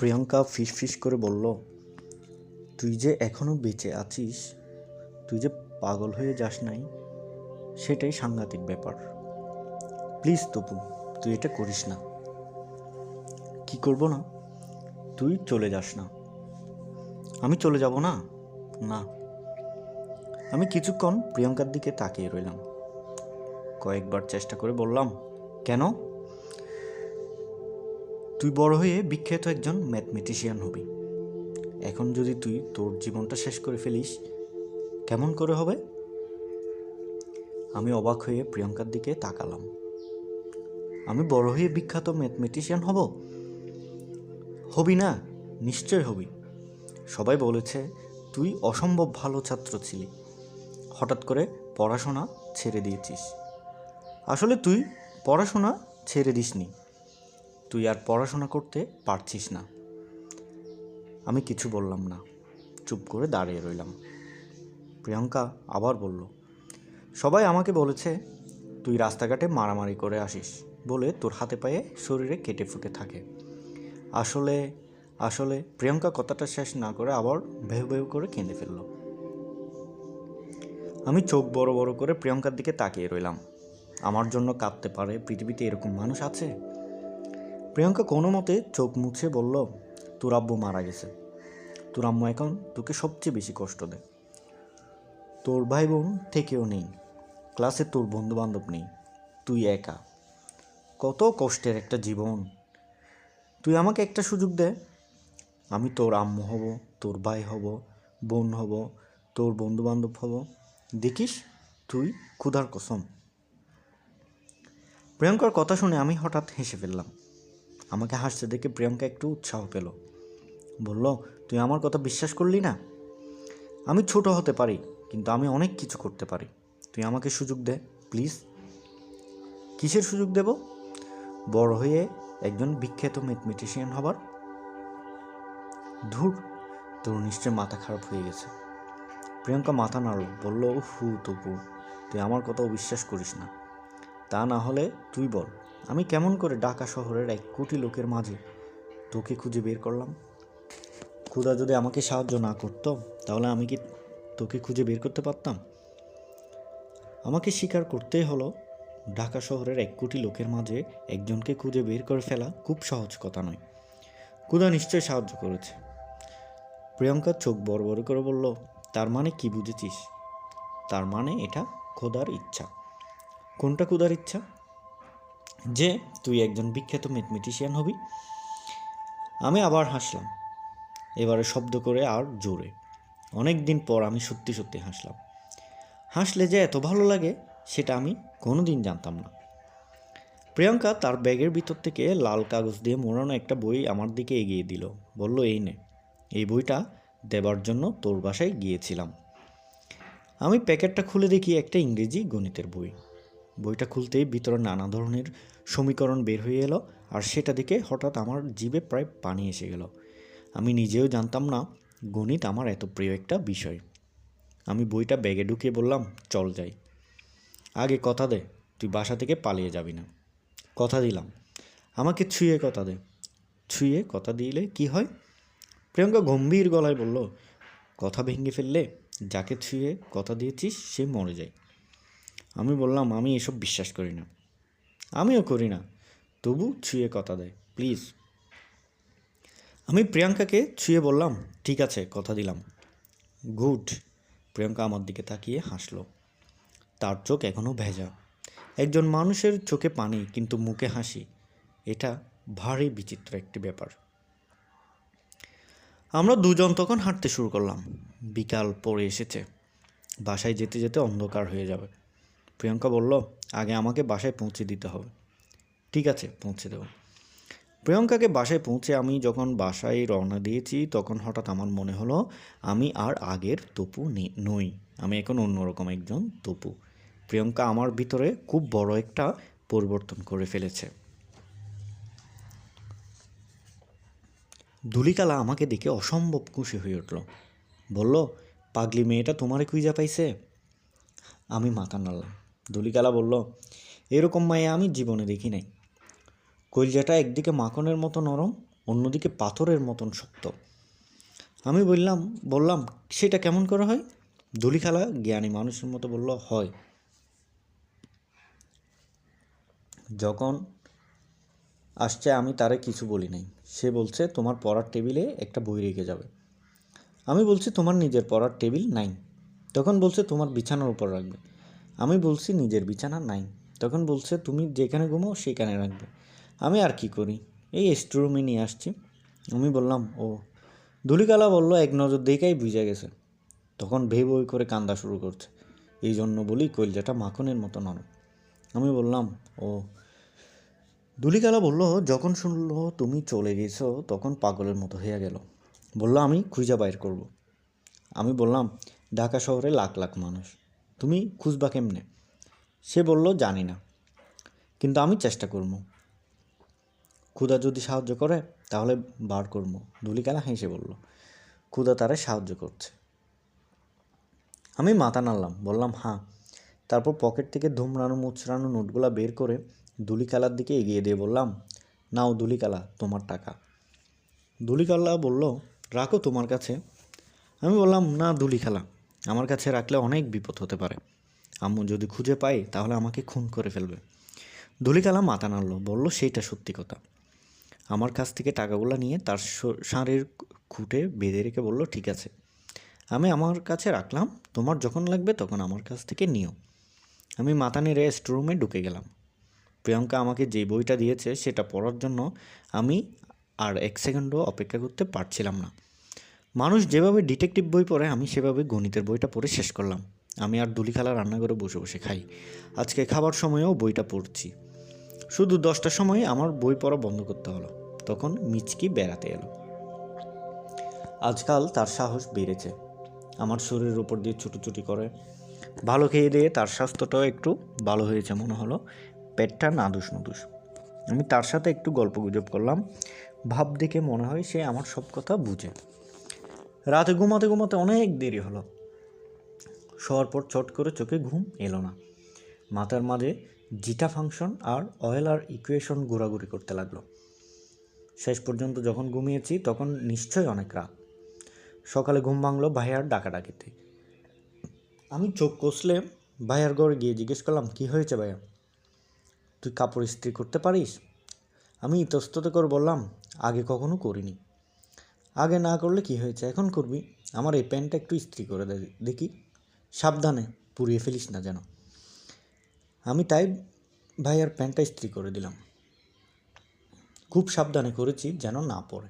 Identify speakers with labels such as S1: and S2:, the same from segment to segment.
S1: প্রিয়াঙ্কা ফিস ফিস করে বলল, তুই যে এখনও বেঁচে আছিস, তুই যে পাগল হয়ে যাস নাই, সেটাই সাংঘাতিক ব্যাপার। প্লিজ তপু, তুই এটা করিস না। কি করব না? তুই চলে যাস না। আমি চলে যাব না? না। আমি কিছুক্ষণ প্রিয়াঙ্কার দিকে তাকিয়ে রইলাম। কয়েকবার চেষ্টা করে বললাম, কেন? তুই বড় হয়ে বিখ্যাত একজন ম্যাথমেটিশিয়ান হবি। এখন যদি তুই তোর জীবনটা শেষ করে ফেলিস, কেমন করে হবে? আমি অবাক হয়ে প্রিয়াঙ্কার দিকে তাকালাম। আমি বড় হয়ে বিখ্যাত ম্যাথমেটিশিয়ান হব? হবি না, নিশ্চয় হবি। সবাই বলেছে, তুই অসম্ভব ভালো ছাত্র ছিলি। হঠাৎ করে পড়াশোনা ছেড়ে দিয়েছিস। আসলে তুই পড়াশোনা ছেড়ে দিসনি। তুই আর পড়াশোনা করতে পারছিস না। আমি কিছু বললাম না। চুপ করে দাঁড়িয়ে রইলাম। প্রিয়াঙ্কা আবার বলল, সবাই আমাকে বলেছে তুই রাস্তাঘাটে মারামারি করে আসিস বলে তোর হাতে পায়ে শরীরে কেটে ফুটে থাকে। আসলে আসলে প্রিয়াঙ্কা কথাটা শেষ না করে আবার ভেউ ভেউ করে কেঁদে ফেলল। আমি চোখ বড় বড় করে প্রিয়াঙ্কার দিকে তাকিয়ে রইলাম। আমার জন্য কাঁদতে পারে পৃথিবীতে এরকম মানুষ আছে? প্রিয়াঙ্কা কোনো মতে চোখ মুছে বলল, তোর আব্বু মারা গেছে। তোর আম্মু এখন তোকে সবচেয়ে বেশি কষ্ট দেয়। তোর ভাই বোন থেকেও নেই। ক্লাসে তোর বন্ধু বান্ধব নেই। তুই একা। কত কষ্টের একটা জীবন। তুই আমাকে একটা সুযোগ দে। আমি তোর আম্মু হব, তোর ভাই হব, বোন হব, তোর বন্ধু বান্ধব হব। দেখিস তুই ক্ষুধার কসম। প্রিয়াঙ্কার কথা শুনে আমি হঠাৎ হেসে ফেললাম। আমাকে হাসতে দেখে প্রিয়াঙ্কা একটু উৎসাহ পেল। বলল, তুই আমার কথা বিশ্বাস করলি না? আমি ছোট হতে পারি, কিন্তু আমি অনেক কিছু করতে পারি। তুই আমাকে সুযোগ দে, প্লিজ। কিসের সুযোগ দেব? বড় হয়ে একজন বিখ্যাত ম্যাথমেটিশিয়ান হবার। ধুর, তোর নিশ্চয় মাথা খারাপ হয়ে গেছে। প্রিয়াঙ্কা মাথা নাড়ল, বলল হু তপু তুই আমার কথা অবিশ্বাস করিস না। তা না হলে তুই বল। আমি কেমন করে ঢাকা শহরের এক কোটি লোকের মাঝে তোকে খুঁজে বের করলাম? খুদা যদি আমাকে সাহায্য না করতো, তাহলে আমি কি তোকে খুঁজে বের করতে পারতাম? আমাকে স্বীকার করতেই হলো, ঢাকা শহরের এক কোটি লোকের মাঝে একজনকে খুঁজে বের করে ফেলা খুব সহজ কথা নয়। খুদা নিশ্চয় সাহায্য করেছে। প্রিয়ঙ্কার চোখ বড় বড় করে বলল, তার মানে কি বুঝেছিস? তার মানে এটা খোদার ইচ্ছা। কোনটা খোদার ইচ্ছা? যে তুই একজন বিখ্যাত ম্যাথমেটিশিয়ান হবি। আমি আবার হাসলাম। এবারে শব্দ করে আর জোরে। অনেক দিন পর আমি সত্যি সত্যি হাসলাম। হাসলে যে এত ভালো লাগে, সেটা আমি কোনো দিন জানতাম না। প্রিয়াঙ্কা তার ব্যাগের ভিতর থেকে লাল কাগজ দিয়ে মোড়ানো একটা বই আমার দিকে এগিয়ে দিল। বলল, এই নে। এই বইটা দেবার জন্য তোর বাসায় গিয়েছিলাম। আমি প্যাকেটটা খুলে দেখি একটা ইংরেজি গণিতের বই। বইটা খুলতেই ভিতরে নানা ধরনের সমীকরণ বের হয়ে এলো আর সেটা দেখে হঠাৎ আমার জিভে প্রায় পানি এসে গেল। আমি নিজেও জানতাম না গণিত আমার এত প্রিয় একটা বিষয়। আমি বইটা ব্যাগে ঢুকিয়ে বললাম, চল যাই। আগে কথা দে, তুই বাসা থেকে পালিয়ে যাবি না। কথা দিলাম। আমাকে ছুঁয়ে কথা দে। ছুঁয়ে কথা দিলে কি হয়? প্রিয়ঙ্কা গম্ভীর গলায় বলল, কথা ভেঙে ফেললে যাকে ছুঁয়ে কথা দিয়েছিস সে মরে যায়। আমি বললাম, আমি এসব বিশ্বাস করি না। আমিও করি না। তবু ছুঁয়ে কথা দেয় প্লিজ। আমি প্রিয়াঙ্কাকে ছুঁয়ে বললাম, ঠিক আছে, কথা দিলাম। গুড। প্রিয়াঙ্কা আমার দিকে তাকিয়ে হাসলো। তার চোখ এখনও ভেজা। একজন মানুষের চোখে পানি, কিন্তু মুখে হাসি, এটা ভারী বিচিত্র একটি ব্যাপার। আমরা দুজন তখন হাঁটতে শুরু করলাম। বিকাল পড়ে এসেছে। বাসায় যেতে যেতে অন্ধকার হয়ে যাবে। প্রিয়াঙ্কা বলল, আগে আমাকে বাসায় পৌঁছে দিতে হবে। ঠিক আছে, পৌঁছে দেবো। প্রিয়ঙ্কাকে বাসায় পৌঁছে আমি যখন বাসায় রওনা দিয়েছি, তখন হঠাৎ আমার মনে হলো, আমি আর আগের তপু নই। আমি এখন অন্যরকম একজন তপু। প্রিয়ঙ্কা আমার ভিতরে খুব বড় একটা পরিবর্তন করে ফেলেছে। ধুলিকালা আমাকে দেখে অসম্ভব খুশি হয়ে উঠল। বলল, পাগলি মেয়েটা তোমারে কুইজা পাইছে? আমি মাথা নাড়লাম। ধুলিকালা বলল, এরকম মায়ে আমি জীবনে দেখি নাই। কলজাটা একদিকে মাখনের মতো নরম, অন্যদিকে পাথরের মতন শক্ত। আমি বললাম বললাম, সেটা কেমন করে হয়? ধুলিখালা জ্ঞানী মানুষের মতো বলল, হয়। যখন আসছে আমি তারে কিছু বলি নাই। সে বলছে, তোমার পড়ার টেবিলে একটা বই রেখে যাবে। আমি বলছি, তোমার নিজের পড়ার টেবিল নাই। তখন বলছে, তোমার বিছানার উপর রাখবে। আমি বলছি নিজের বিছানা নাই। তখন বলছে, তুমি যেখানে ঘুমাও সেখানে রাখবে। আমি আর কি করি? এই স্টোরুমে নিয়ে আসছি। আমি বললাম, ও। ধুলিকালা বলল, এক নজর দেখেই বুঝে গেছে। তখন ভে বই করে কান্দা শুরু করছে। এই জন্য বলি, কলজাটা মাখনের মতো নরম। আমি বললাম, ও। দুলিকালা বলল, যখন শুনলো তুমি চলে গেছো, তখন পাগলের মতো হয়ে গেল। বলল, আমি খুঁজা বাইর করব। আমি বললাম, ঢাকা শহরে লাখ লাখ মানুষ। তুমি খুঁজবা কেমনে? সে বলল, জানি না, কিন্তু আমি চেষ্টা করব। ক্ষুদা যদি সাহায্য করে, তাহলে বার করব। দুলিকালা হেসে বলল ক্ষুদা তারে সাহায্য করছে। আমি মাথা নাড়লাম, বললাম হ্যাঁ তারপর পকেট থেকে ধুমড়ানো মুচড়ানো নোটগুলা বের করে দুলিকালার দিকে এগিয়ে দিয়ে বললাম, নাও দুলিকালা তোমার টাকা। দুলিকালা বলল, রাখো তোমার কাছে। আমি বললাম, না দুলিখালা আমার কাছে রাখলে অনেক বিপদ হতে পারে। আম্মু যদি খুঁজে পাই তাহলে আমাকে খুন করে ফেলবে। দুলিকালা মাথা নাড়লো, বলল, সেইটা সত্যি কথা। আমার কাছ থেকে টাকাগুলো নিয়ে তার ষাঁড়ের খুঁটে বেঁধে রেখে বলল, ঠিক আছে। আমি আমার কাছে রাখলাম, তোমার যখন লাগবে তখন আমার কাছ থেকে নিও। আমি মাথা নেড়ে স্টোরুমে ঢুকে গেলাম। প্রিয়ঙ্কা আমাকে যে বইটা দিয়েছে, সেটা পড়ার জন্য আমি আর এক সেকেন্ডও অপেক্ষা করতে পারছিলাম না। মানুষ যেভাবে ডিটেকটিভ বই পড়ে, আমি সেভাবে গণিতের বইটা পড়ে শেষ করলাম। আমি আর দুলিখালা রান্নাঘরে বসে বসে খাই। আজকে খাবার সময়েও বইটা পড়ছি। শুধু দশটার সময় আমার বই পড়া বন্ধ করতে হলো। তখন মিচকি বেড়াতে এলো। আজকাল তার সাহস বেড়েছে। আমার শরীরের উপর দিয়ে ছুটোছুটি করে। ভালো খেয়ে দিয়ে তার স্বাস্থ্যটাও একটু ভালো হয়েছে মনে হলো। পেটটা নাদুস নুদুস। আমি তার সাথে একটু গল্প গুজব করলাম। ভাব দেখে মনে হয় সে আমার সব কথা বুঝে। রাতে ঘুমাতে ঘুমাতে অনেক দেরি হলো। শোয়ার পর চট করে চোখে ঘুম এলো না। মাথার মাঝে জিটা ফাংশন আর অয়েল আর ইকুয়েশন ঘোরাঘুরি করতে লাগল। শেষ পর্যন্ত যখন ঘুমিয়েছি তখন নিশ্চয়ই অনেক রাত। সকালে ঘুম ভাঙলো ভাইয়ার ডাকাডাকিতে। আমি চোখ কষলে ভাইয়ার ঘরে গিয়ে জিজ্ঞেস করলাম, কি হয়েছে ভাইয়া? তুই কাপড় ইস্ত্রি করতে পারিস? আমি ইতস্তত করে বললাম, আগে কখনো করিনি। আগে না করলে কি হয়েছে? এখন করবি? আমার এই প্যান্টটা একটু ইস্ত্রি করে দে, দেখি। সাবধানে পুড়িয়ে ফেলিস না যেন। আমি তাই ভাইয়ার প্যান্টটা ইস্ত্রি করে দিলাম। খুব সাবধানে করেছি যেন না পড়ে।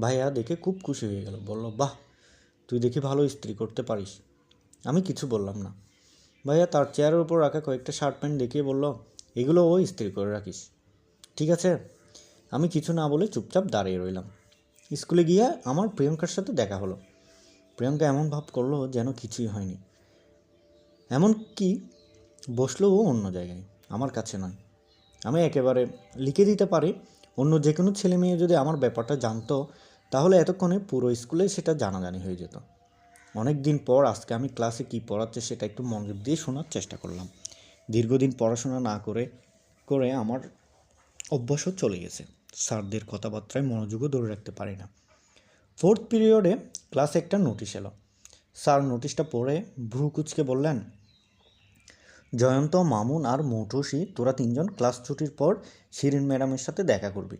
S1: ভাইয়া দেখে খুব খুশি হয়ে গেল। বলল, বাহ, তুই দেখি ভালো ইস্ত্রি করতে পারিস। আমি কিছু বললাম না। ভাইয়া তার চেয়ারের উপর রাখা কয়েকটা শার্ট প্যান্ট দেখিয়ে বলল, এগুলো ও ইস্ত্রি করে রাখিস। ঠিক আছে? আমি কিছু না বলে চুপচাপ দাঁড়িয়ে রইলাম। স্কুলে গিয়ে আমার প্রিয়ঙ্কার সাথে দেখা হলো। প্রিয়ঙ্কা এমন ভাব করল যেন কিছুই হয়নি। এমন কি? বসল ও অন্য জায়গায়, আমার কাছে নয়। আমি একেবারে লিখে দিতে পারি, অন্য যে কোনো ছেলে মেয়ে যদি আমার ব্যাপারটা জানতো, তাহলে এতক্ষণে পুরো স্কুলে সেটা জানাজানি হয়ে যেত। অনেক দিন পর আজকে আমি ক্লাসে কী পড়াচ্ছে সেটা একটু মনোযোগ দিয়ে শোনার চেষ্টা করলাম। দীর্ঘদিন পড়াশোনা না করে করে আমার অভ্যাসও চলে গেছে। স্যারদের কথাবার্তায় মনোযোগও ধরে রাখতে পারি না। ফোর্থ পিরিয়ডে ক্লাসে একটা নোটিশ এলো। স্যার নোটিশটা পড়ে ভ্রু কুচকে বললেন, জয়ন্ত, মামুন আর মৌটুসি, তোরা তিনজন ক্লাস ছুটির পর শিরিন ম্যাডামের সাথে দেখা করবি।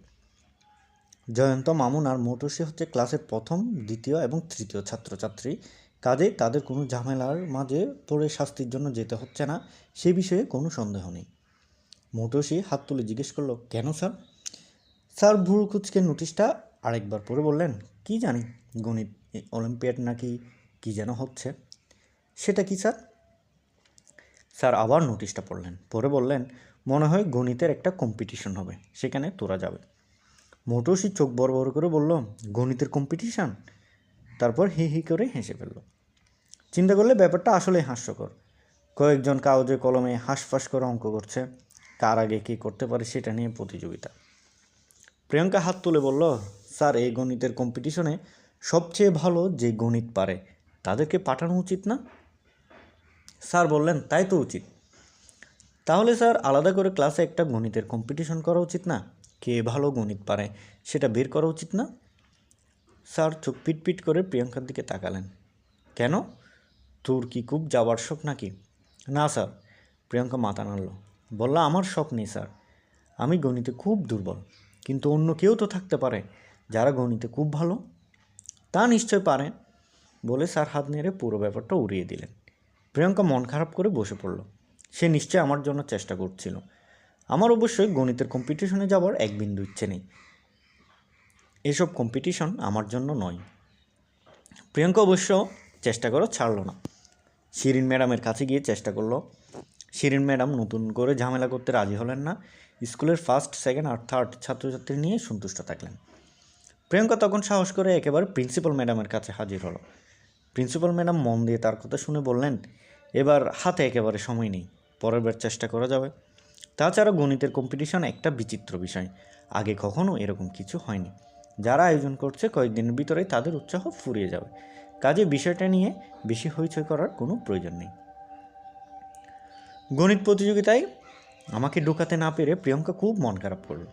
S1: জয়ন্ত, মামুন আর মৌটুসি হচ্ছে ক্লাসের প্রথম, দ্বিতীয় এবং তৃতীয় ছাত্রছাত্রী। কাজেই তাদের কোনো ঝামেলার মাঝে পড়ে শাস্তির জন্য যেতে হচ্ছে না, সে বিষয়ে কোনো সন্দেহ নেই। মৌটুসি হাত তুলে জিজ্ঞেস করল, কেন স্যার? স্যার ভুরু নোটিশটা আরেকবার পড়ে বললেন, কি জানি, গণিত অলিম্পিয়াড নাকি কি যেন হচ্ছে। সেটা কি, স্যার? স্যার, আবার নোটিশটা পড়লেন। পরে বললেন, মনে হয় গণিতের একটা কম্পিটিশন হবে, সেখানে তোরা যাবে। মোটরসি চোখ বড় বড় করে বলল, গণিতের কম্পিটিশান তারপর হি হি করে হেসে ফেলল। চিন্তা করলে ব্যাপারটা আসলে হাস্যকর। কয়েকজন কাগজে কলমে হাঁসফাঁস করে অঙ্ক করছে। কার আগে কী করতে পারে সেটা নিয়ে প্রতিযোগিতা। প্রিয়ঙ্কা হাত তুলে বলল, স্যার, এই গণিতের কম্পিটিশনে সবচেয়ে ভালো যে গণিত পারে, তাদেরকে পাঠানো উচিত না? স্যার বললেন, তাই তো উচিত। তাহলে স্যার, আলাদা করে ক্লাসে একটা গণিতের কম্পিটিশন করা উচিত না? কে ভালো গণিত পারে, সেটা বের করা উচিত না? স্যার চোখ পিটপিট করে প্রিয়াঙ্কার দিকে তাকালেন। কেন? তোর কি খুব যাওয়ার শখ নাকি? না, স্যার। প্রিয়াঙ্কা মাথা নাড়ল। বললা, আমার শখ নেই, স্যার। আমি গণিতে খুব দুর্বল। কিন্তু অন্য কেউ তো থাকতে পারে, যারা গণিতে খুব ভালো, তা নিশ্চয় পারে, বলে স্যার হাত নেড়ে পুরো ব্যাপারটা উড়িয়ে দিলেন। প্রিয়াঙ্কা মন খারাপ করে বসে পড়ল। সে নিশ্চয় আমার জন্য চেষ্টা করছিল। আমার অবশ্যই গণিতের কম্পিটিশনে যাওয়ার এক বিন্দু ইচ্ছে নেই। এসব কম্পিটিশন আমার জন্য নয়। প্রিয়াঙ্কা অবশ্য চেষ্টা করো ছাড়লো না। শিরিন ম্যাডামের কাছে গিয়ে চেষ্টা করল। শিরিন ম্যাডাম নতুন করে ঝামেলা করতে রাজি হলেন না। স্কুলের ফার্স্ট সেকেন্ড আর থার্ড ছাত্রছাত্রী নিয়ে সন্তুষ্ট থাকলেন। প্রিয়াঙ্কা তখন সাহস করে একেবারে প্রিন্সিপাল ম্যাডামের কাছে হাজির হলো। প্রিন্সিপাল ম্যাডাম মন দিয়ে তার কথা শুনে বললেন, এবার হাতে একেবারে সময় নেই, পরের বার চেষ্টা করা যাবে। তাছাড়া গণিতের কম্পিটিশন একটা বিচিত্র বিষয়, আগে কখনো এরকম কিছু হয়নি। যারা আয়োজন করছে কয়েকদিনের ভিতরেই তাদের উৎসাহ ফুরিয়ে যাবে। কাজে বিষয়টা নিয়ে বেশি হইচই করার কোনো প্রয়োজন নেই। গণিত প্রতিযোগিতায় আমাকে ঢোকাতে না পেরে প্রিয়ঙ্কা খুব মন খারাপ করল।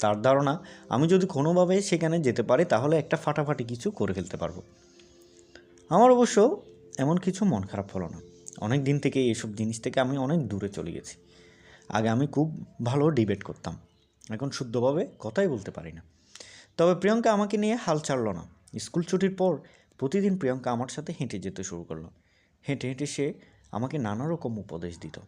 S1: তার ধারণা, আমি যদি কোনোভাবে সেখানে যেতে পারি, তাহলে একটা ফাটাফাটি কিছু করে ফেলতে পারব। আমার অবশ্য এমন কিছু মন খারাপ হলো না। অনেক দিন থেকে এইসব জিনিস থেকে আমি অনেক দূরে চলে গেছি। আগে আমি খুব ভালো ডিবেট করতাম। এখন শুদ্ধভাবে কথাই বলতে পারি না। তবে প্রিয়ঙ্কা আমাকে নিয়ে হাল ছাড়লো না। স্কুল ছুটির পর প্রতিদিন প্রিয়ঙ্কা আমার সাথে হেঁটে যেতে শুরু করল। হেঁটে হেঁটে সে আমাকে নানা রকম উপদেশ দিত।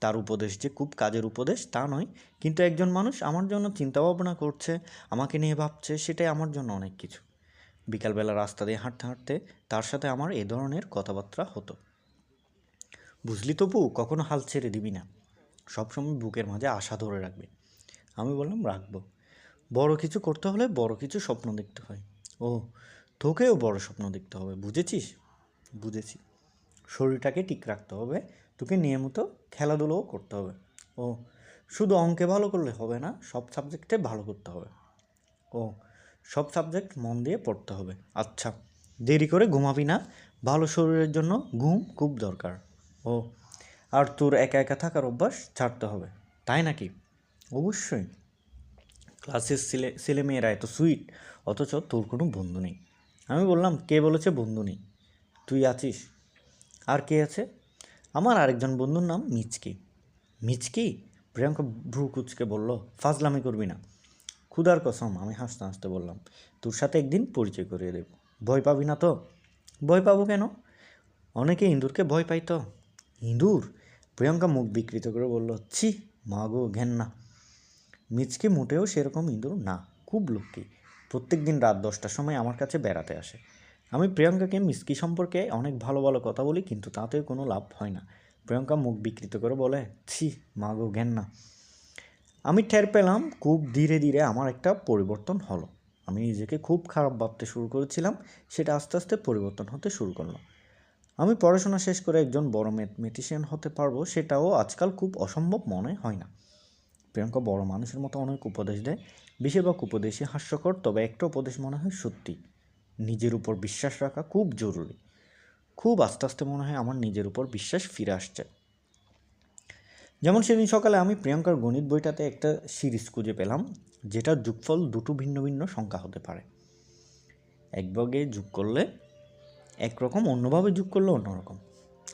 S1: তার উপদেশ যে খুব কাজের উপদেশ, তা নয়। কিন্তু একজন মানুষ আমার জন্য চিন্তা ভাবনা করছে, আমাকে নিয়ে ভাবছে, সেটাই আমার জন্য অনেক কিছু। বিকালবেলা রাস্তা দিয়ে হাঁটতে হাঁটতে তার সাথে আমার এ ধরনের কথাবার্তা হতো। বুঝলি তবু, কখনো হাল ছেড়ে দিবি না। সবসময় বুকের মাঝে আশা ধরে রাখবে। আমি বললাম, রাখব। বড় কিছু করতে হলে বড় কিছু স্বপ্ন দেখতে হয়। ও, তোকেও বড় স্বপ্ন দেখতে হবে, বুঝেছিস? বুঝেছি। শরীরটাকে ঠিক রাখতে হবে তোকে নিয়মিত খেলাধুলোও করতে হবে। ও, শুধু অঙ্কে ভালো করলে হবে না, সব সাবজেক্টে ভালো করতে হবে। ও, সব সাবজেক্ট মন দিয়ে পড়তে হবে। আচ্ছা দেরি করে ঘুমাবি না, ভালো শরীরের জন্য ঘুম খুব দরকার। ও, আর তোর একা একা থাকার অভ্যাস ছাড়তে হবে, তাই নাকি? অবশ্যই। ক্লাসের ছেলে, ছেলেমেয়েরা এত সুইট অথচ তোর কোনো বন্ধু নেই। আমি বললাম, কে বলেছে বন্ধু নেই? তুই আছিস? আর কে আছে? আমার আরেকজন বন্ধুর নাম মিচকি। মিচকি প্রিয়াঙ্কা ভ্রু কুচকে বলল, ফাজলামি করবি না। ক্ষুধার কসম, আমি হাসতে হাসতে বললাম, তোর সাথে একদিন পরিচয় করিয়ে দেব। ভয় পাবি না তো? ভয় পাবো কেন? অনেকে ইঁদুরকে ভয় পাই তো। ইঁদুর? প্রিয়াঙ্কা মুখ বিকৃত করে বলল, ছি, মা গো ঘেন না মিচকে মোটেও সেরকম ইঁদুর না, খুব লক্ষ্মী। প্রত্যেক দিন রাত দশটার সময় আমার কাছে বেড়াতে আসে। আমি প্রিয়াঙ্কাকে মিসকি সম্পর্কে অনেক ভালো ভালো কথা বলি, কিন্তু তাতেও কোনো লাভ হয় না। প্রিয়াঙ্কা মুখ বিকৃত করে বলে, ছি, মা গো ঘেন না আমি টের পেলাম, খুব ধীরে ধীরে আমার একটা পরিবর্তন হলো। আমি নিজেকে খুব খারাপ ভাবতে শুরু করেছিলাম, সেটা আস্তে আস্তে পরিবর্তন হতে শুরু করল। আমি পড়াশোনা শেষ করে একজন বড় ম্যাথমেটিশিয়ান হতে পারব, সেটাও আজকাল খুব অসম্ভব মনে হয় না। প্রিয়াঙ্কা বড় মানুষের মতো অনেক উপদেশ দেয়, বেশিরভাগ উপদেশই হাস্যকর, তবে একটা উপদেশ মনে হয় সত্যি। নিজের উপর বিশ্বাস রাখা খুব জরুরি। খুব আস্তে আস্তে মনে হয় আমার নিজের উপর বিশ্বাস ফিরে আসছে। যেমন সেদিন সকালে আমি প্রিয়াঙ্কার গণিত বইটাতে একটা সিরিজ খুঁজে পেলাম, যেটার যোগফল দুটো ভিন্ন ভিন্ন সংখ্যা হতে পারে। এক ভাগে যোগ করলে একরকম অন্যভাবে যোগ করলে অন্যরকম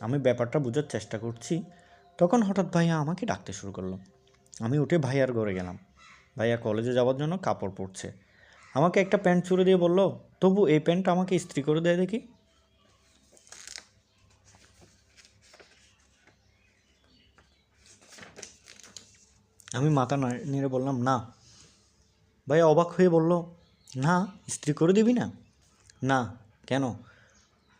S1: আমি ব্যাপারটা বোঝার চেষ্টা করছি। তখন হঠাৎ ভাইয়া আমাকে ডাকতে শুরু করল। আমি উঠে ভাইয়ার ঘরে গেলাম। ভাইয়া কলেজে যাওয়ার জন্য কাপড় পরছে। আমাকে একটা প্যান্ট ছুড়ে দিয়ে বলল, তবু এই প্যান্টটা আমাকে ইস্ত্রি করে দেয় দেখি। আমি মাথা নেড়ে বললাম, না। ভাইয়া অবাক হয়ে বলল, না, ইস্ত্রি করে দিবি না? না, কেন?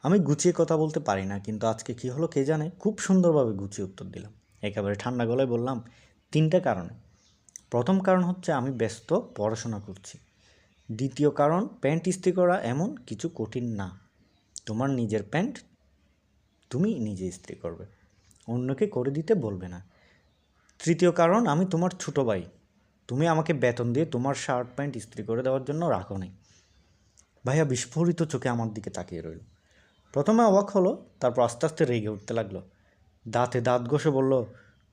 S1: আমি গুছিয়ে কথা বলতে পারি না, কিন্তু আজকে কী হলো কে জানে? খুব সুন্দরভাবে গুছিয়ে উত্তর দিলাম। একেবারে ঠান্ডা গলায় বললাম, তিনটা কারণে। প্রথম কারণ হচ্ছে আমি ব্যস্ত, পড়াশোনা করছি। দ্বিতীয় কারণ, প্যান্ট ইস্ত্রি করা এমন কিছু কঠিন না। তোমার নিজের প্যান্ট তুমি নিজে ইস্ত্রি করবে, অন্যকে করে দিতে বলবে না। তৃতীয় কারণ, আমি তোমার ছোটো ভাই। তুমি আমাকে বেতন দিয়ে তোমার শার্ট প্যান্ট ইস্ত্রি করে দেওয়ার জন্য রাখো নাই। ভাইয়া বিস্ফোরিত চোখে আমার দিকে তাকিয়ে রইল। প্রথমে অবাক হলো, তারপর আস্তে আস্তে রেগে উঠতে লাগল। দাঁতে দাঁত ঘষে বলল,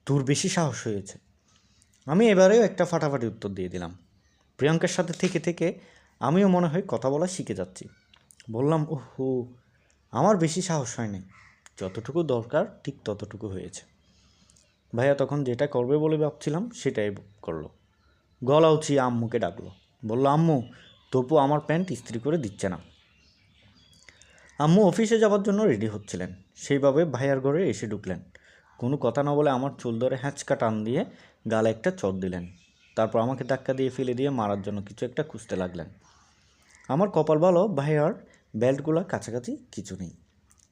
S1: তোর বেশি সাহস হয়েছে। আমি এবারেও একটা ফাটাফাটি উত্তর দিয়ে দিলাম। প্রিয়াঙ্কার সাথে থেকে থেকে আমিও মনে হয় কথা বলা শিখে যাচ্ছি। বললাম, ওহো, আমার বেশি সাহস হয় নাই যতটুকু দরকার, ঠিক ততটুকু হয়েছে। ভাইয়া তখন যেটা করবে বলে ভাবছিলাম, সেটাই করল। গলা উঁচিয়ে আম্মুকে ডাকলো। বলল, আম্মু, তপু আমার প্যান্ট ইস্ত্রি করে দিচ্ছে না। আম্মু অফিসে যাওয়ার জন্য রেডি হচ্ছিলেন। সেইভাবে ভাইয়ার ঘরে এসে ঢুকলেন। কোনো কথা না বলে আমার চুল ধরে হ্যাঁচকা টান দিয়ে গালে একটা চট দিলেন। তারপর আমাকে ধাক্কা দিয়ে ফেলে দিয়ে মারার জন্য কিছু একটা খুঁজতে লাগলেন। আমার কপাল ভালো, ভাইয়ার বেল্টগুলো কাছাকাছি কিছু নেই।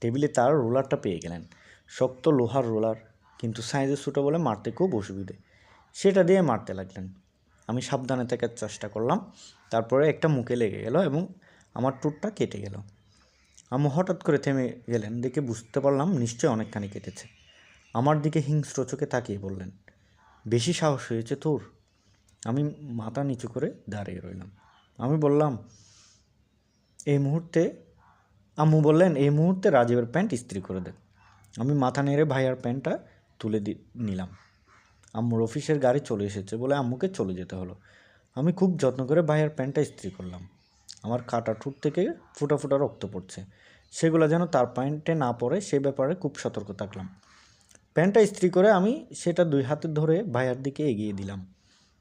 S1: টেবিলে তার রোলারটা পেয়ে গেলেন। শক্ত লোহার রোলার, কিন্তু সাইজে ছোটো বলে মারতে খুব অসুবিধে। সেটা দিয়ে মারতে লাগলেন। আমি সাবধানে থাকার চেষ্টা করলাম। তারপরে একটা মুখে লেগে গেল এবং আমার টুটটা কেটে গেল। আমি হঠাৎ করে থেমে গেলেন দেখে বুঝতে পারলাম নিশ্চয় অনেকখানি কেটেছে। আমার দিকে হিংস্র চোখে তাকিয়ে বললেন, বেশি সাহস হয়েছে তোর? আমি মাথা নিচু করে দাঁড়িয়ে রইলাম। আমি বললাম, এই মুহূর্তে, আম্মু বললেন, এই মুহূর্তে রাজীবের প্যান্ট ইস্ত্রি করে দে। আমি মাথা নেড়ে ভাইয়ার প্যান্টটা তুলে দি নিলাম। আম্মুর অফিসের গাড়ি চলে এসেছে বলে আম্মুকে চলে যেতে হলো। আমি খুব যত্ন করে ভাইয়ার প্যান্টটা ইস্ত্রি করলাম। আমার কাটা ঠোঁট থেকে ফোটা ফুটা রক্ত পড়ছে। সেগুলো যেন তার প্যান্টে না পড়ে সে ব্যাপারে খুব সতর্ক থাকলাম। প্যান্টটা ইস্ত্রি করে আমি সেটা দুই হাতে ধরে ভাইয়ার দিকে এগিয়ে দিলাম।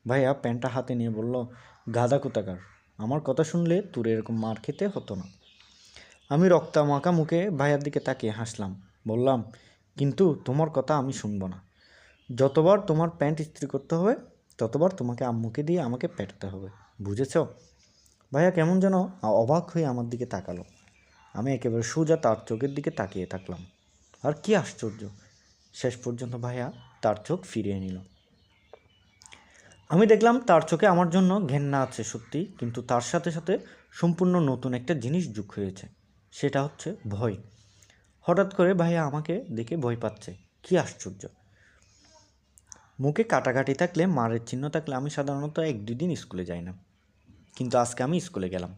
S1: ভাইয়া প্যান্টটা হাতে নিয়ে বলল গাদা কোথাকার? আমার কথা শুনলে তোর এরকম মার খেতে হতো না। আমি রক্তামাখা মুখে ভাইয়ার দিকে তাকিয়ে হাসলাম। বললাম, কিন্তু তোমার কথা আমি শুনব না। যতবার তোমার প্যান্ট ইস্ত্রি করতে হবে, ততবার তোমাকে আম্মুকে দিয়ে আমাকে পেটাতে হবে। বুঝেছ? ভাইয়া কেমন যেন অবাক হয়ে আমার দিকে তাকালো। আমি একেবারে সোজা তার চোখের দিকে তাকিয়ে থাকলাম। আর কি আশ্চর্য! শেষ পর্যন্ত ভাইয়া তার চোখ ফিরিয়ে নিল। আমি দেখলাম তার চোখে আমার জন্য ঘেন্না আছে সত্যি, কিন্তু তার সাথে সাথে সম্পূর্ণ নতুন একটা জিনিস যোগ হয়েছে, সেটা হচ্ছে ভয়। হঠাৎ করে ভাইয়া আমাকে দেখে ভয় পাচ্ছে। কি আশ্চর্য। মুখে কাটাকাটি থাকলে, মারের চিহ্ন থাকলে আমি সাধারণত এক দুই দিন স্কুলে যাই না। কিন্তু আজকে আমি স্কুলে গেলাম।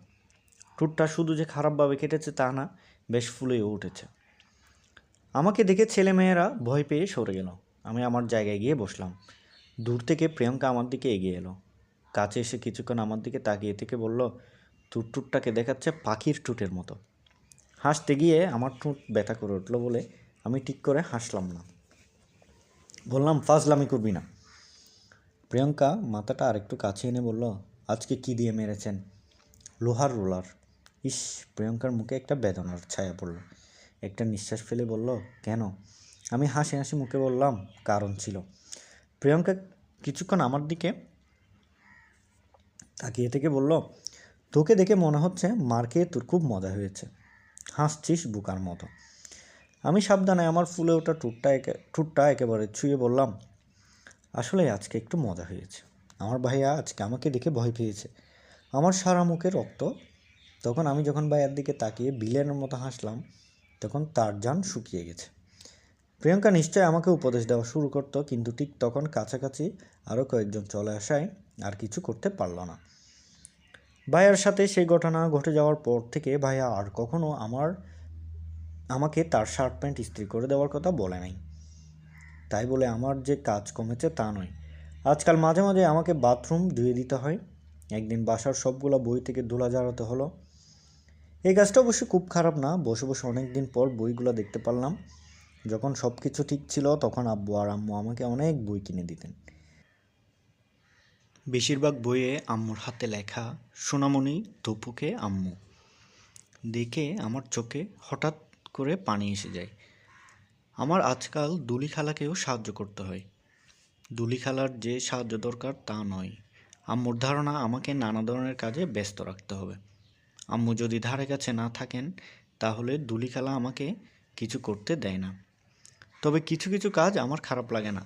S1: ট্যুরটা শুধু যে খারাপভাবে কেটেছে তা না, বেশ ফুলেও উঠেছে। আমাকে দেখে ছেলেমেয়েরা ভয় পেয়ে সরে গেল। আমি আমার জায়গায় গিয়ে বসলাম। দূর থেকে প্রিয়ঙ্কা আমার দিকে এগিয়ে এলো। কাছে এসে কিছুক্ষণ আমার দিকে তাকিয়ে থেকে বলল, তোর টুটটাকে দেখাচ্ছে পাখির টুটের মতো। হাসতে গিয়ে আমার ঠোঁট ব্যথা করে উঠল বলে আমি ঠিক করে হাসলাম না। বললাম, ফাজলামি করবি না। প্রিয়ঙ্কা মাথাটা আরেকটু কাছে এনে বলল, আজকে কি দিয়ে মেরেছেন? লোহার রোলার। ইস, প্রিয়ঙ্কার মুখে একটা বেদনার ছায়া পড়ল। একটা নিঃশ্বাস ফেলে বলল, কেন? আমি হাসি হাসি মুখে বললাম, কারণ ছিল। প্রিয়ঙ্কা কিছুক্ষণ আমার দিকে তাকিয়ে থেকে বলল, তোকে দেখে মনে হচ্ছে মার খেয়ে তোর খুব মজা হয়েছে। হাসছিস বুকার মতো। আমি সাবধানে আমার ফুলে ওঠা টুটটা একে টুটটা একেবারে ছুঁয়ে বললাম, আসলে আজকে একটু মজা হয়েছে। আমার ভাইয়া আজকে আমাকে দেখে ভয় পেয়েছে। আমার সারা মুখে রক্ত। তখন আমি যখন ভাইয়ার দিকে তাকিয়ে বিলেনের মতো হাসলাম, তখন তার যান শুকিয়ে গেছে। প্রিয়াঙ্কা নিশ্চয় আমাকে উপদেশ দেওয়া শুরু করতো, কিন্তু ঠিক তখন কাছাকাছি আরও কয়েকজন চলে আসায় আর কিছু করতে পারল না। ভাইয়ার সাথে সেই ঘটনা ঘটে যাওয়ার পর থেকে ভাইয়া আর কখনো আমার, আমাকে তার শার্ট প্যান্ট ইস্ত্রি করে দেওয়ার কথা বলে নাই। তাই বলে আমার যে কাজ কমেছে তা নয়। আজকাল মাঝে মাঝে আমাকে বাথরুম ধুয়ে দিতে হয়। একদিন বাসার সবগুলো বই থেকে ধুলা ঝাড়াতে হলো। এই কাজটা অবশ্যই খুব খারাপ না, বসে বসে অনেক দিন পর বইগুলো দেখতে পারলাম। যখন সব কিছু ঠিক ছিল তখন আব্বু আর আম্মু আমাকে অনেক বই কিনে দিতেন। বেশিরভাগ বইয়ে আম্মুর হাতে লেখা, সোনামণি, তপুকে আম্মু। দেখে আমার চোখে হঠাৎ করে পানি এসে যায়। আমার আজকাল দুলি খালাকেও সাহায্য করতে হয়। দুলি খালার যে সাহায্য দরকার তা নয়। আম্মুর ধারণা আমাকে নানা ধরনের কাজে ব্যস্ত রাখতে হবে। আম্মু যদি ধারে কাছে না থাকেন, তাহলে দুলি খালা আমাকে কিছু করতে দেয় না। তবে কিছু কিছু কাজ আমার খারাপ লাগে না।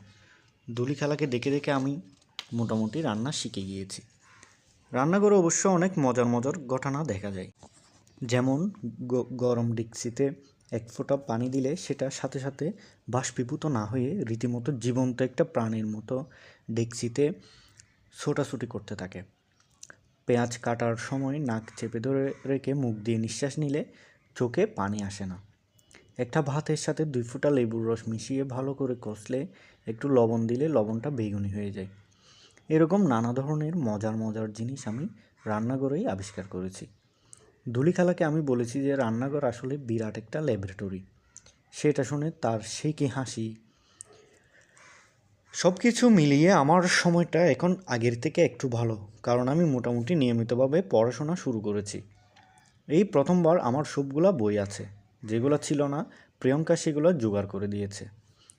S1: দুলি খালাকে দেখে দেখে আমি মোটামুটি রান্না শিখে গিয়েছি। রান্নাঘরে অবশ্য অনেক মজার মজার ঘটনা দেখা যায়। যেমন গরম ডিক্সিতে এক ফোঁটা পানি দিলে সেটা সাথে সাথে বাষ্পীভূত না হয়ে রীতিমতো জীবন্ত একটা প্রাণীর মতো ডেক্সিতে ছোটাছুটি করতে থাকে। পেঁয়াজ কাটার সময় নাক চেপে ধরে রেখে মুখ দিয়ে নিঃশ্বাস নিলে চোখে পানি আসে না। একটা ভাতের সাথে দুই ফোঁটা লেবুর রস মিশিয়ে ভালো করে কষলে একটু লবণ দিলে লবণটা বেগুনি হয়ে যায়। এরকম নানা ধরনের মজার মজার জিনিস আমি রান্নাঘরেই আবিষ্কার করেছি। ধুলিখালাকে আমি বলেছি যে রান্নাঘর আসলে বিরাট একটা ল্যাবরেটরি সেটা শুনে তার সে কি হাসি। সব কিছু মিলিয়ে আমার সময়টা এখন আগের থেকে একটু ভালো, কারণ আমি মোটামুটি নিয়মিতভাবে পড়াশোনা শুরু করেছি। এই প্রথমবার আমার সবগুলা বই আছে। যেগুলো ছিল না, প্রিয়ঙ্কা সেগুলো জোগাড় করে দিয়েছে।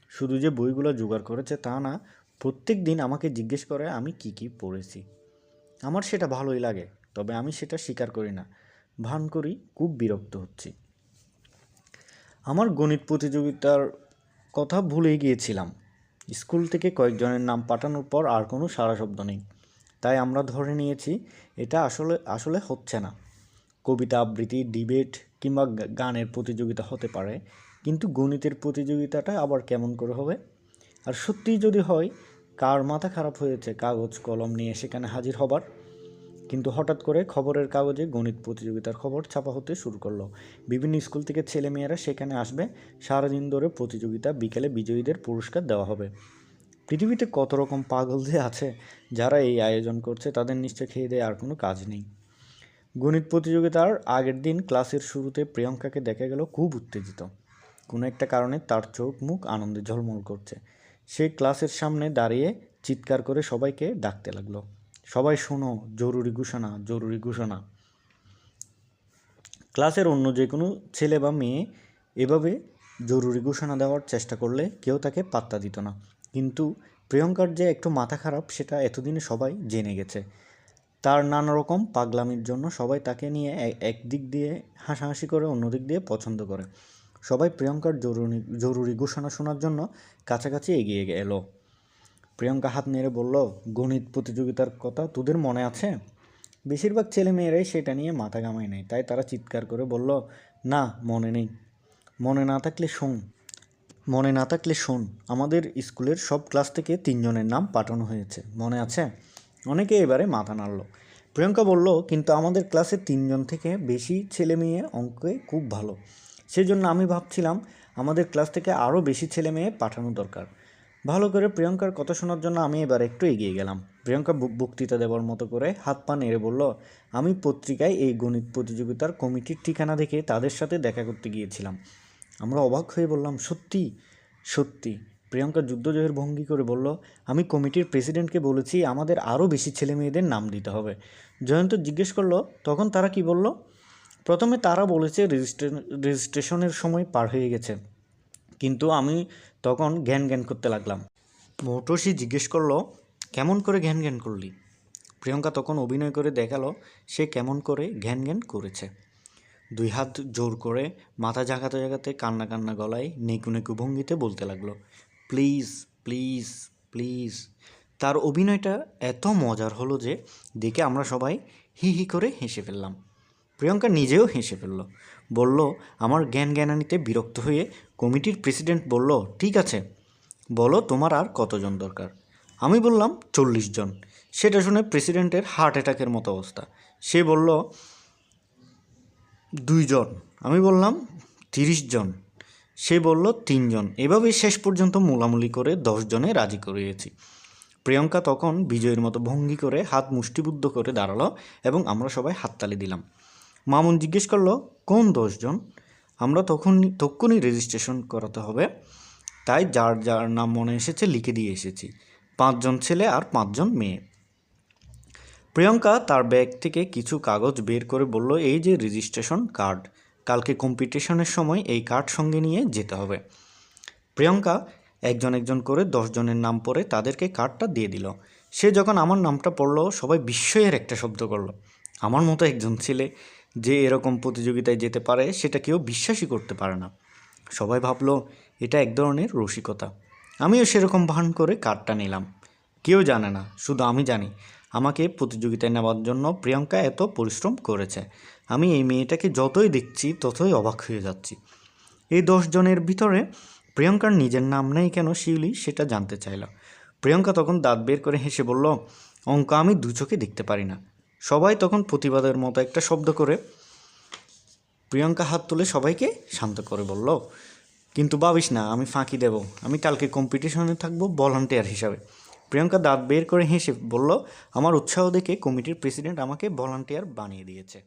S1: শুধু যে বইগুলো জোগাড় করেছে তা না, প্রত্যেক দিন আমাকে জিজ্ঞেস করে, আমি কি কি পড়েছি? আমার সেটা ভালোই লাগে, তবে আমি সেটা স্বীকার করি না। ভান করি, খুব বিরক্ত হচ্ছি। আমার গণিত প্রতিযোগিতার কথা ভুলে গিয়েছিলাম। স্কুল থেকে কয়েকজনের নাম পাঠানোর পর আর কোনো সারা শব্দ নেই। তাই আমরা ধরে নিয়েছি, এটা আসলে আসলে হচ্ছে না। কবিতা আবৃত্তি, ডিবেট কিংবা গানের প্রতিযোগিতা হতে পারে, কিন্তু গণিতের প্রতিযোগিতাটা আবার কেমন করে হবে? আর সত্যিই যদি হয়, কার মাথা খারাপ হয়েছে কাগজ, কলম নিয়ে সেখানে হাজির হবার? কিন্তু হঠাৎ করে খবরের কাগজে গণিত প্রতিযোগিতার খবর ছাপা হতে শুরু করল। বিভিন্ন স্কুল থেকে ছেলেমেয়েরা সেখানে আসবে। সারাদিন ধরে প্রতিযোগিতা বিকেলে বিজয়ীদের পুরস্কার দেওয়া হবে। পৃথিবীতে কত রকম পাগল যে আছে, যারা এই আয়োজন করছে তাদের নিশ্চয় খেয়ে দেয় আর কোনো কাজ নেই। গণিত প্রতিযোগিতার আগের দিন ক্লাসের শুরুতে প্রিয়ঙ্কাকে দেখা গেল খুব উত্তেজিত। কোনো একটা কারণে তার চোখ মুখ আনন্দে ঝলমল করছে। সে ক্লাসের সামনে দাঁড়িয়ে চিৎকার করে সবাইকে ডাকতে লাগল। সবাই, শোনো, জরুরি ঘোষণা জরুরি ঘোষণা। ক্লাসের অন্য যে কোনো ছেলে বা মেয়ে এভাবে জরুরি ঘোষণা দেওয়ার চেষ্টা করলে কেউ তাকে পাত্তা দিত না। কিন্তু প্রিয়ঙ্কার যে একটু মাথা খারাপ, সেটা এতদিনে সবাই জেনে গেছে। তার নানা রকম পাগলামির জন্য সবাই তাকে নিয়ে এক দিক দিয়ে হাসাহাসি করে অন্য দিক দিয়ে পছন্দ করে। সবাই প্রিয়ঙ্কার জরুরি জরুরি ঘোষণা শোনার জন্য কাছাকাছি এগিয়ে এলো প্রিয়ঙ্কা হাত নেড়ে বলল, গণিত প্রতিযোগিতার কথা তোদের মনে আছে? বেশিরভাগ ছেলে মেয়েরাই সেটা নিয়ে মাথা ঘামায় নেয় তাই তারা চিৎকার করে বলল, না, মনে নেই। মনে না থাকলে শোন। মনে না থাকলে শোন। আমাদের স্কুলের সব ক্লাস থেকে তিনজনের নাম পাঠানো হয়েছে। মনে আছে? অনেকে এবারে মাথা নাড়ল। প্রিয়ঙ্কা বলল, কিন্তু আমাদের ক্লাসে তিনজন থেকে বেশি ছেলে মেয়ে অঙ্কে খুব ভালো। সেজন্য আমি ভাবছিলাম আমাদের ক্লাস থেকে আরও বেশি ছেলে মেয়ে পাঠানো দরকার। ভালো করে প্রিয়ঙ্কার কথা শোনার জন্য আমি এবার একটু এগিয়ে গেলাম। প্রিয়ঙ্কা বক- বক্তৃতা দেওয়ার মতো করে হাত পা নেড়ে বলল, আমি পত্রিকায় এই গণিত প্রতিযোগিতার কমিটির ঠিকানা দেখে তাদের সাথে দেখা করতে গিয়েছিলাম। আমরা অবাক হয়ে বললাম, সত্যি? সত্যি? প্রিয়ঙ্কা যুদ্ধজয়ের ভঙ্গি করে বলল, আমি কমিটির প্রেসিডেন্টকে বলেছি আমাদের আরও বেশি ছেলে মেয়েদের নাম দিতে হবে। জয়ন্ত জিজ্ঞেস করল, তখন তারা কি বলল? প্রথমে তারা বলেছে রেজিস্ট্রে, রেজিস্ট্রেশনের সময় পার হয়ে গেছে। কিন্তু আমি তখন জ্ঞান জ্ঞান করতে লাগলাম। মৌটসি জিজ্ঞেস করল, কেমন করে জ্ঞান জ্ঞান করলি? প্রিয়ঙ্কা তখন অভিনয় করে দেখাল, সে কেমন করে জ্ঞান জ্ঞান করেছে। দুই হাত জোর করে মাথা জাগাতে জাগাতে কান্না কান্না গলায় নেকু নেকু ভঙ্গিতে বলতে লাগল প্লিজ প্লিজ প্লিজ তার অভিনয়টা এত মজার হলো যে দেখে আমরা সবাই হি হি করে হেসে ফেললাম। প্রিয়ঙ্কা নিজেও হেসে ফেলল। বলল, আমার জ্ঞান জ্ঞানানিতে বিরক্ত হয়ে কমিটির প্রেসিডেন্ট বলল, ঠিক আছে, বলো তোমার আর কতজন দরকার আমি বললাম, চল্লিশ জন। সেটা শুনে প্রেসিডেন্টের হার্ট অ্যাটাকের মতো অবস্থা। সে বলল, দুইজন। আমি বললাম, তিরিশ জন। সে বলল, তিনজন। এভাবে শেষ পর্যন্ত মোলামুলি করে দশ জনে রাজি করিয়েছি। প্রিয়ঙ্কা তখন বিজয়ের মতো ভঙ্গি করে হাত মুষ্টিবুদ্ধ করে দাঁড়াল এবং আমরা সবাই হাততালি দিলাম। মামুন জিজ্ঞেস করল, কোন দশজন? আমরা তখন তক্ষুনি রেজিস্ট্রেশন করাতে হবে। তাই যার যার নাম মনে এসেছে লিখে দিয়ে এসেছি। পাঁচজন ছেলে আর পাঁচজন মেয়ে। প্রিয়ঙ্কা তার ব্যাগ থেকে কিছু কাগজ বের করে বলল, এই যে রেজিস্ট্রেশন কার্ড কালকে কম্পিটিশনের সময় এই কার্ড সঙ্গে নিয়ে যেতে হবে। প্রিয়ঙ্কা একজন একজন করে দশজনের নাম পড়ে তাদেরকে কার্ডটা দিয়ে দিল। সে যখন আমার নামটা পড়ল, সবাই বিস্ময়ের একটা শব্দ করল। আমার মতো একজন ছেলে যে এরকম প্রতিযোগিতায় যেতে পারে, সেটা কেউ বিশ্বাসই করতে পারে না। সবাই ভাবলো, এটা এক ধরনের রসিকতা। আমিও সেরকম ভান করে কার্ডটা নিলাম। কেউ জানে না, শুধু আমি জানি। আমাকে প্রতিযোগিতায় নেওয়ার জন্য প্রিয়াঙ্কা এত পরিশ্রম করেছে। আমি এই মেয়েটাকে যতই দেখছি, ততই অবাক হয়ে যাচ্ছি। এই দশ জনের ভিতরে প্রিয়াঙ্কার নিজের নাম নেই কেন শিউলি সেটা জানতে চাইল। প্রিয়ঙ্কা তখন দাঁত বের করে হেসে বলল, অঙ্ক, আমি দু চোখে দেখতে পারি না। সবাই তখন প্রতিবাদের মতো একটা শব্দ করে প্রিয়াঙ্কা হাত তুলে সবাইকে শান্ত করে বলল, কিন্তু ভাবিস না, আমি ফাঁকি দেব। আমি কালকে কম্পিটিশনে থাকব ভলান্টিয়ার হিসাবে। প্রিয়াঙ্কা দাঁত বের করে হেসে বলল, আমার উৎসাহ দেখে কমিটির প্রেসিডেন্ট আমাকে ভলান্টিয়ার বানিয়ে দিয়েছে।